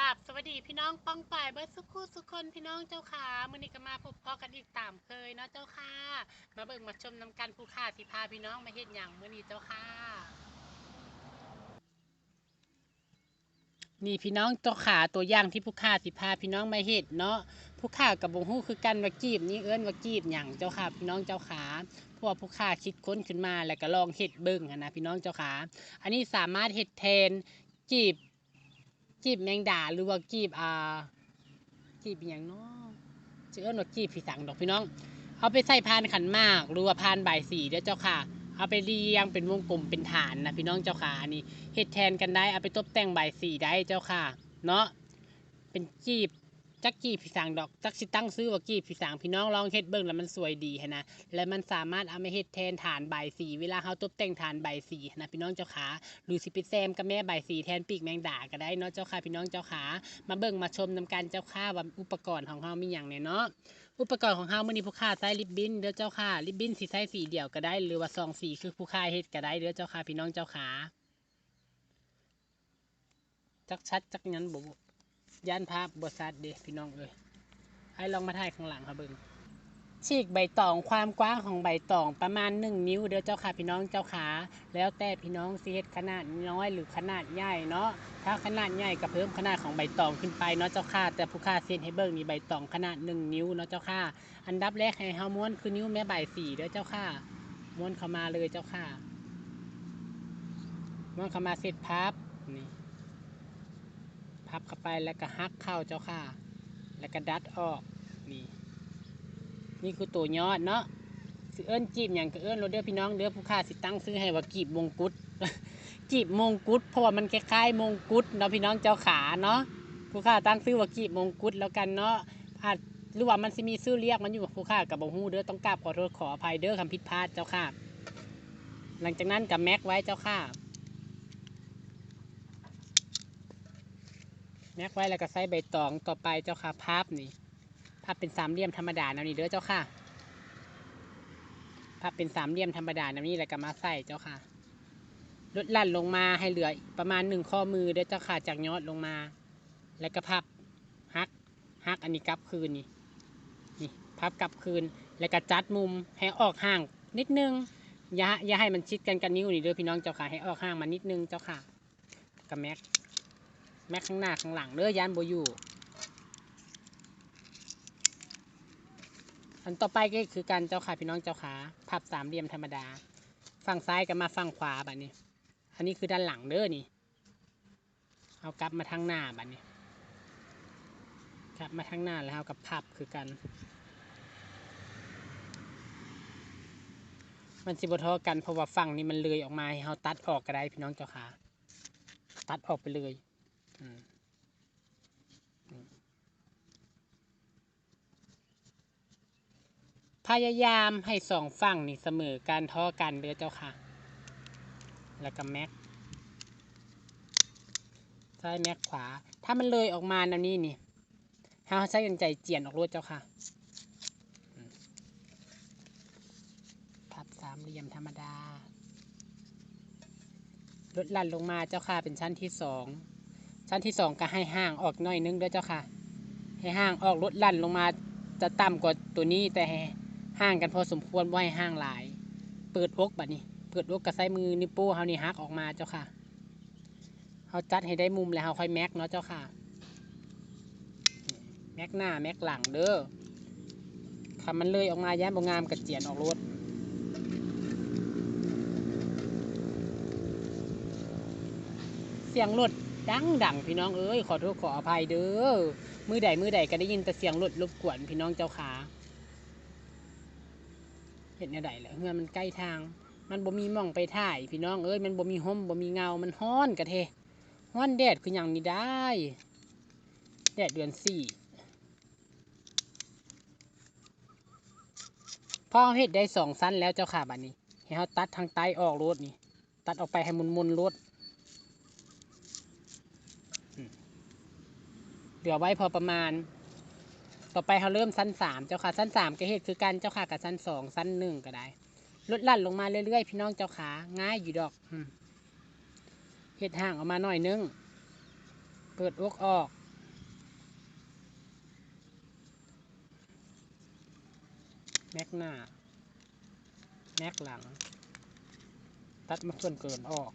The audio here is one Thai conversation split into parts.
ราบสวัสดีพี่น้องป้องป่ายเบิร์ดสุขุสุคนพี่น้องเจ้าค่ะมื้อนี้ก็มาพบพ่อกันอีกตามเคยเนาะเจ้าค่ะ มาเบิ่งมาชมนำกันผู้ค่าที่พาพี่น้องมาเฮ็ดหยังมื้อนี้เจ้าค่ะ นี่พี่น้องเจ้าขาตัวอย่างที่ผู้ค่าสิพาพี่น้องมาเฮ็ดเนาะผู้ค่ากับบ่ฮู้คือกันว่ากีบนี่เอิ้นว่ากีบหยังเจ้าค่ะ พี่น้องเจ้าขาพว่าผู้ค่าคิดค้นขึ้นมาแล้วก็ลองเฮ็ดเบิ่งนะพี่น้องเจ้าขาอันนี้สามารถเฮ็ดแทนกีบ กีบแมงดาหรือว่ากีบอ่ากีบอย่างเนาะจะเอิ้นว่ากีบผีสังดอกพี่น้อง เอาไปใส่พานขันมากหรือว่าพานใบสีเด้อเจ้าค่ะ เอาไปเรียงเป็นวงกลมเป็นฐานนะพี่น้องเจ้าค่ะอันนี้เห็ดแทนกันได้เอาไปตบแต่งใบสีได้เจ้าค่ะ เนาะเป็นกีบ จักกีบผีสางดอกจักสิตั้งซื้อว่ากีบผีสางพี่น้องลองเฮ็ดเบิ่งแล้วมันสวยดีหั้นะและมันสามารถเอามาเฮ็ดแทนฐานใบสีเวลาเฮาตบแต่งฐานใบสีนะพี่น้องเจ้าค่ะหรือสิไปแซมกับแม่ใบสีแทนปีกแมงดาก็ได้เนาะเจ้าค่ะพี่น้องเจ้าค่ะมาเบิ่งมาชมนำกันเจ้าค่ะว่าอุปกรณ์ของเฮามีหยังเนี่ยเนาะอุปกรณ์ของเฮามื้อนี้ผู้ค้าใช้ลิปบิ้นเด้อเจ้าค่ะลิปบิ้นสิใช้สีเดียวก็ได้ หรือว่าซองสีคือผู้ค้าเฮ็ดก็ได้เด้อเจ้าค่ะพี่น้องเจ้าขาจักชัดจักงั้นบ่ ย่านภาพบ่ชัดเด้พี่น้องเอ้ยให้ลองมาถ่ายข้างหลังค่ะเบิ่งฉีกใบตองความกว้างของใบตองประมาณ 1 นิ้วเด้อเจ้าค่ะพี่น้องเจ้าขา แล้วแต่พี่น้องสิเฮ็ดขนาดน้อยหรือขนาดใหญ่เนาะถ้าขนาดใหญ่ก็เพิ่มขนาดของใบตองขึ้นไปเนาะเจ้าค่ะแต่ผู้ค่าเซ็นให้เบิ่งนี่ใบตองขนาดหนึ่งนิ้วเนาะเจ้าค่ะอันดับแรกให้เฮาม้วนคือนิ้วแม่ใบสี่เด้อเจ้าค่ะม้วนเข้ามาเลยเจ้าค่ะม้วนเข้ามาเสร็จพับนี่ พับเข้าไปแล้วก็ฮักเข้าเจ้าค่ะ แล้วก็ดัดออกนี่นี่คือตัวยอดเนาะสิเอิ้นจีบอย่างก็เอิ้นโรเด้อพี่น้องเด้อผู้ค่าสิตั้งซื้อให้ว่ากีบมงกุฎกีบมงกุฎเพราะว่ามันคล้ายๆมงกุฎเนาะพี่น้องเจ้าขาเนาะผู้ค่าตั้งซื้อว่ากีบมงกุฎแล้วกันเนาะอาจหรือว่ามันสิมีชื่อเรียกมันอยู่กับผู้ค่ากับบ่ฮู้เด้อต้องกราบขอโทษขออภัยเด้อคำผิดพลาดเจ้าค่ะ หลังจากนั้นกับแม็กไว้เจ้าค่ะ แม็กไว้แล้วก็ใส่ใบตองต่อไปเจ้าค่ะพับนี่พับเป็นสามเหลี่ยมธรรมดาแนวนี้เด้อเจ้าค่ะพับเป็นสามเหลี่ยมธรรมดาแนวนี้แล้วก็มาใส่เจ้าค่ะลดลั่นลงมาให้เหลือประมาณหนึ่งข้อมือเด้อเจ้าค่ะจากยอดลงมา แล้วก็พับฮักฮักอันนี้กลับคืนนี่นี่พับกลับคืนแล้วก็จัดมุมให้ออกห่างนิดนึงอย่าอย่าให้มันชิดกันกับนิ้วนี่เด้อพี่น้องเจ้าค่ะให้ออกห่างมานิดนึงเจ้าค่ะกับแม็ก แม็กข้างหน้าข้างหลังเด้อยานโบยู่อันต่อไปก็คือการเจ้าค่ะพี่น้องเจ้าขาพับสามเหลี่ยมธรรมดา ฝั่งซ้ายก็มาฝั่งขวาแบบนี้ อันนี้คือด้านหลังเด้อนี่เอากลับมาทางหน้าแบบนี้กลับมาทางหน้าแล้วเอากับพับคือกัน มันสิบทอกันเพราะว่าฝั่งนี้มันเลยออกมาให้เราตัดออกก็ได้พี่น้องเจ้าขาตัดออกไปเลย พยายามให้สองฝั่งนี่เสมอการท่อกันเด้อเจ้าค่ะ แล้วก็แม็กซ้ายแม็กขวา ถ้ามันเลยออกมาแนวนี้นี่เฮาใช้กันใจเจียนออกรวดเจ้าค่ะพับสามเหลี่ยมธรรมดาลดลั่นลงมาเจ้าค่ะเป็นชั้นที่สอง ชั้นที่สองก็ให้ห่างออกน่อยนึงด้วยเจ้าค่ะ ให้ห่างออกลดลั่นลงมาจะต่ำกว่าตัวนี้แต่ห้ห่างกันพอสมควรว่าให้ห่างหลาย เปิดอกแบัดนี้ เปิดอกกับไส้มือนิ้วโป้เฮานี่ฮักออกมาเจ้าค่ะเฮาจัดให้ได้มุมแล้วเฮาค่อยแม็กเนาะเจ้าค่ะ แม็กหน้าแม็กหลังเด้อถ้ามันเลยออกมาแย้ายบงามกับเจียนออกรถเสียงรถ ดังดังพี่น้องเอ้ยขอโทษขออภัยเด้อมือใดมือใดก็ได้ยินแต่เสียงรถรบกวนพี่น้องเจ้าขาเห็นแนวใดแหละเงื่อนมันใกล้ทาง มันบ่มีมองไปถ่าย พี่น้องเอ้ยมันบ่มีห่มบ่มีเงา มันฮ้อนกะเทฮ้อนแดดคืออย่างนี้ได้แดดเดือนสี่พอเฮ็ดได้สองสั้นแล้วเจ้าค่ะบัดนี้ให้เขาตัดทางใต้ออกรถนี่ ตัดออกไปให้มุนมุนๆรถ เหลือไว้พอประมาณ ต่อไปเขาเริ่มสั้นสามเจ้าค่ะสั้นสามก็เหตุคือการเจ้าค่ะกับสั้นสองสั้นหนึ่งก็ได้ลดลั่นลงมาเรื่อยๆ พี่น้องเจ้าขาง่ายอยู่ดอกเหตุห่างออกมาหน่อยนึง เปิดอกออกแม็กหน้าแม็กหลัง ตัดมาส่วนเกินออก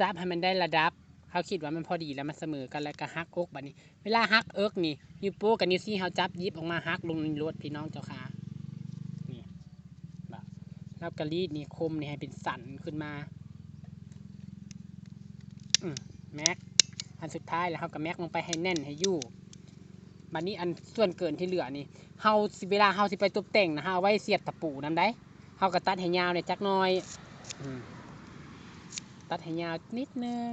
จับให้มันได้ระดับ เขาคิดว่ามันพอดีแล้วมันเสมอกันแล้วก็ฮักอกแบัดนี้ เวลาฮักเอิกนี่นิ้วโป้กับนิ้วซี่เขาจับยิบออกมาฮักลงในรถพี่น้องเจ้าค่ะนี่แบบแล้วกระรีดนี่คมนี่ให้เป็นสันขึ้นมาอืมแม็กอันสุดท้ายแล้วเขาก็แม็กลงไปให้แน่นให้ยู่บัดนี้อันส่วนเกินที่เหลือนี่เฮาสิเวลาเฮาสิไปตบแต่งนะฮาเอาไว้เสียบตะปูนำได้เฮาก็ตัดให้ยาวเนี่ยจักน่อยอืม ตัดให้ยาวนิดนึง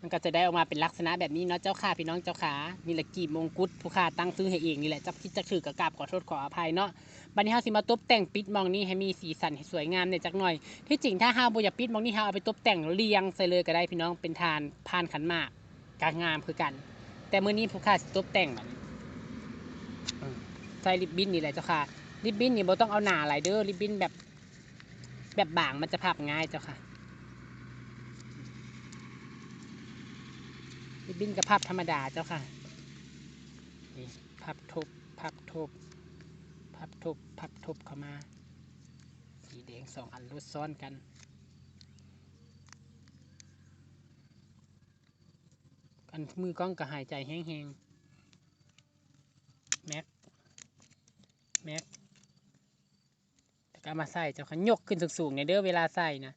มันก็จะได้ออกมาเป็นลักษณะแบบนี้เนาะเจ้าค่ะพี่น้องเจ้าขานี่แหละกีบมงกุฎผู้ค่าตั้งซื้อให้เองนี่แหละจักคิดจักถือกับกาบขอโทษขออภัยเนาะบัดนี้เฮาสิมาตบแต่งปิดมองนี้ให้มีสีสันให้สวยงามเนี่ยจักหน่อย ที่จริงถ้าห้าบอยากปิดมองนี่ห้าเอาไปตบแต่งเรียงใส่เลยก็ได้พี่น้องเป็นทานพานขันหมากกางงามคือกัน แต่มื้อนี้ผู้ค้าสิตบแต่งแบบนี้ใส่ริบบิ้นนี่แหละเจ้าค่ะริบบิ้นนี่บ่ต้องเอาหนาหลายเด้อริบบิ้นแบบ แบบบางมันจะพับง่ายเจ้าค่ะริบบิ้นกับพับธรรมดาเจ้าค่ะนี่พับทุบพับทุบพับทุบพับทุบเข้ามา สีแดงสองอันรุดซ้อนกันอันมือกล้องก็หายใจแห้งๆแม็กแม็กแล้ว ก็ามาใส่เจ้าค่ะยกขึ้นสูงๆในเด้อเวลาใส่นะ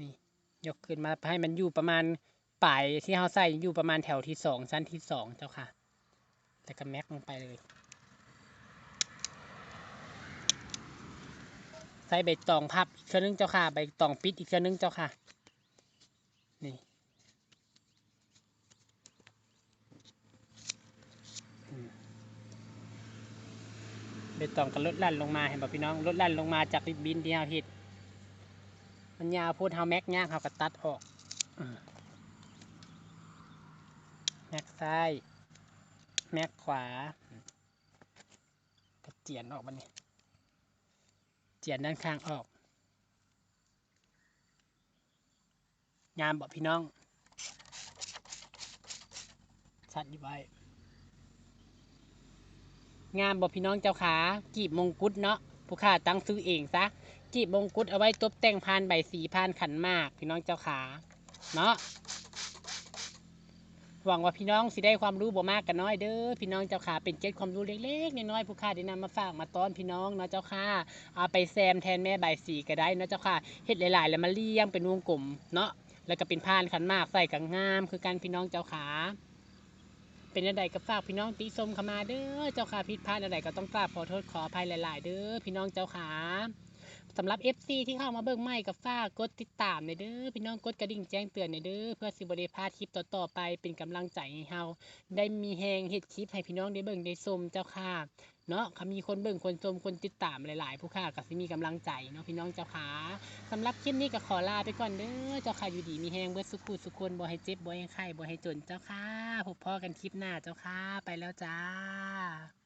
นี่ยกขึ้นมาให้มันอยู่ประมาณปลายที่เราใส่อยู่ประมาณแถวที่สองชั้นที่สองเจ้าค่ะแล้วก็แม็กลงไปเลย ใส่ใบตองพับอีกชือนึงเจ้าค่ะใบตองปิดอีกเชือนึงเจ้าค่ะ นี่ ใบตองก็ลดลั่นลงมาเห็นป่ะพี่น้องลดลั่นลงมาจากริบบินที่เราเห็ดมันยาวพูดเฮาแม็กย่างเขาก็ตัดออกแม็กซ้ายแม็กขวาอืมก็เจียนออกมันนี่เจียนด้านข้างออกงามบอกพี่น้องชัดอยู่ไว้ งามบอกพี่น้องเจ้าขากีบมงกุฎเนาะผู้ข้าตั้งซื้อเองซะกีบมงกุฎเอาไว้ตบแต่งพานใบสีพานขันมากพี่น้องเจ้าขาเนาะหวังว่าพี่น้องสิได้ความรู้บ่มากกันน้อยเด้อพี่น้องเจ้าขาเป็นเจ็ดความรู้เล็กๆน้อยๆผู้ข้าได้นำมาฝากมาต้อนพี่น้องเนาะเจ้าค่ะเอาไปแซมแทนแม่ใบสีก็ได้เนาะเจ้าค่ะเฮ็ดหลายๆ แล้วมาเลี้ยงเป็นวงกลมเนาะแล้วก็เป็นพานขันมากใส่กับงาม คือกันพี่น้องเจ้าขา เป็นอะไรก็ฝากพี่น้องติชมเข้ามาเด้อเจ้าค่ะผิดพลาดอะไรก็ต้องกราบขอโทษขออภัยหลาย ๆ เด้อพี่น้องเจ้าขา สำหรับ FC ที่เข้ามาเบิ่งใหม่ก็ฝากกดติดตามในอยเด้อพี่น้องกดกระดิ่งแจ้งเตือนในอยเด้อเพื่อสิบ่ได้พลาดคลิปต่อๆไปเป็นกำลังใจให้เฮาได้มีแฮงเฮ็ดคลิปให้พี่น้องได้เบิ่งได้ชมเจ้าค่ะเนาะคมีคนเบิ่งคนชมคนติดตามหลาย ๆ ผู้ค่าก็สิมีกำลังใจเนาะพี่น้องเจ้าขาสำหรับคลิปนี้ก็ขอลาไปก่อนเด้อเจ้าค่ะอยู่ดีมีแฮงเบิดสุขุสุขคนบ่ให้เจ็บบ่ให้ไข้บ่ให้จนเจ้าค่ะพบพ่อกันคลิปหน้าเจ้าค่ะไปแล้วจ้า